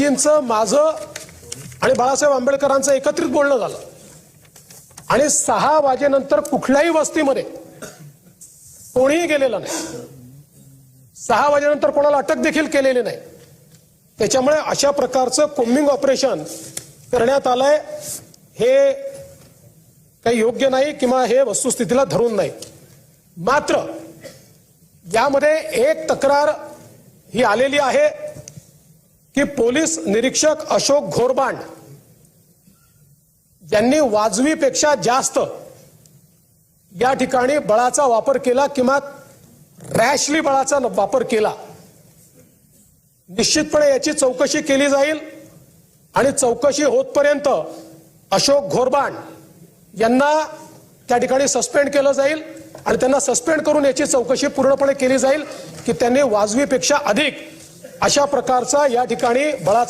जींचं माझं आणि बाळासाहेब आंबेडकरांचं एकत्रित बोलणं झालं. आणि सहा वाजेनंतर कुठल्याही वस्तीमध्ये कोणीही गेलेलं नाही. सहा वाजेनंतर कोणाला अटक देखील केलेली नाही. त्याच्यामुळे अशा प्रकारचं कोम्बिंग ऑपरेशन करण्यात आलंय. हे काही योग्य नाही किंवा हे वस्तुस्थितीला धरून नाही. मात्र यामध्ये एक तक्रार ही आलेली आहे. की पोलीस निरीक्षक अशोक घोरबांड यांनी वाजवीपेक्षा जास्त या ठिकाणी बळाचा वापर केला किंवा रॅशली बळाचा वापर केला. निश्चितपणे याची चौकशी केली जाईल आणि चौकशी होतपर्यंत अशोक घोरबाण यांना त्या ठिकाणी सस्पेंड केलं जाईल आणि त्यांना सस्पेंड करून याची चौकशी पूर्णपणे केली जाईल की त्यांनी वाजवीपेक्षा अधिक अशा प्रकारचा या ठिकाणी बळाचा